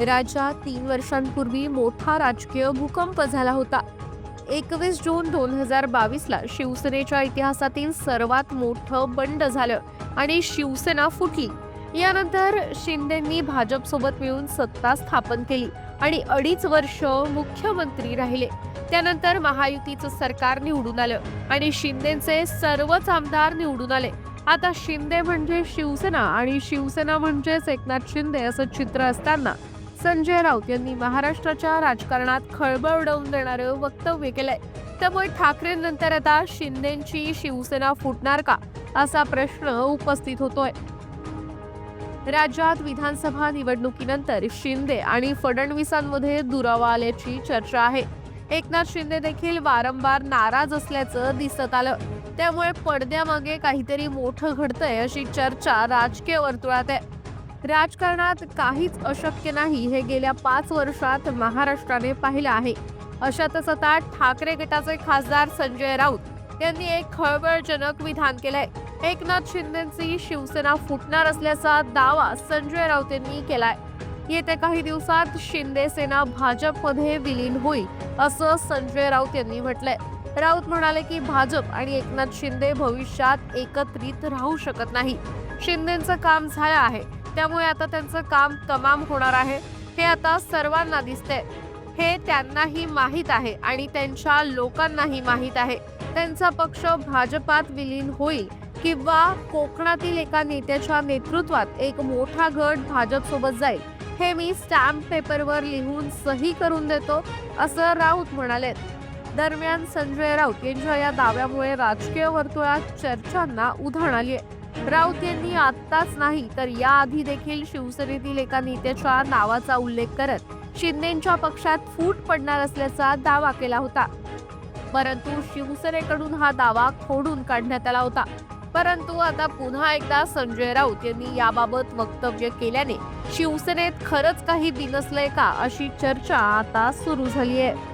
राज्यात तीन वर्षांपूर्वी मोठा राजकीय भूकंप झाला होता. एकवीस जून दोन हजार बावीसला शिवसेनेच्या इतिहासातील सर्वात मोठं बंड झालं आणि शिवसेना फुटली. यानंतर शिंदेंनी भाजपसोबत मिळून सत्ता स्थापन केली आणि अडीच वर्ष मुख्यमंत्री राहिले. त्यानंतर महायुतीचं सरकार निवडून आलं आणि शिंदेचे सर्वच आमदार निवडून आले. आता शिंदे म्हणजे शिवसेना आणि शिवसेना म्हणजेच एकनाथ शिंदे असं चित्र असताना संजय राऊत यांनी महाराष्ट्राच्या राजकारणात खळबळ उडवून देणारं वक्तव्य केलंय. त्यामुळे ठाकरेंनंतर आता शिंदेची शिवसेना फुटणार का? असा प्रश्न उपस्थित होतोय. राज्यात विधानसभा निवडणुकीनंतर शिंदे आणि फडणवीसांमध्ये दुरावा आल्याची चर्चा आहे. एकनाथ शिंदे देखील वारंवार नाराज असल्याचं दिसत आलं. त्यामुळे पडद्यामागे काहीतरी मोठं घडतंय अशी चर्चा राजकीय वर्तुळात आहे. राजकारणात काहीच अशक्य नाही हे गेल्या पाच वर्षात महाराष्ट्राने पाहिलं आहे. अशातच आता ठाकरे गटाचे खासदार संजय राऊत यांनी एक खळबळजनक विधान केलंय. एकनाथ शिंदेची शिवसेना फुटणार असल्याचा दावा संजय राऊत यांनी केलाय. येत्या काही दिवसात शिंदे सेना भाजपमध्ये विलीन होईल असं संजय राऊत यांनी म्हटलंय. राऊत म्हणाले की भाजप आणि एकनाथ शिंदे भविष्यात एकत्रित राहू शकत नाही. शिंदेचं काम झालं आहे. त्यामुळे आता त्यांचं काम तमाम होणार आहे. हे आता सर्वांना दिसतंय. हे त्यांनाही माहीत आहे आणि त्यांच्या लोकांनाही माहीत आहे. त्यांचा पक्ष भाजपात विलीन होईल किंवा कोकणातील एका नेत्याच्या नेतृत्वात एक मोठा गट भाजपसोबत जाईल हे मी स्टॅम्प पेपरवर लिहून सही करून देतो असं राऊत म्हणाले दरम्यान संजय राऊत यांच्या या दाव्यामुळे राजकीय वर्तुळात चर्चांना उधाण आली आहे राऊत यांनी आत्ताच नाही तर याआधी देखील शिवसेनेतील एका नेत्याच्या नावाचा उल्लेख करत शिंदेच्या पक्षात फूट पडणार असल्याचा दावा केला होता. परंतु शिवसेनेकडून हा दावा खोडून काढण्यात आला होता. परंतु आता पुन्हा एकदा संजय राऊत यांनी याबाबत वक्तव्य केल्याने शिवसेनेत खरंच काही बिनसलंय का अशी चर्चा आता सुरू झाली आहे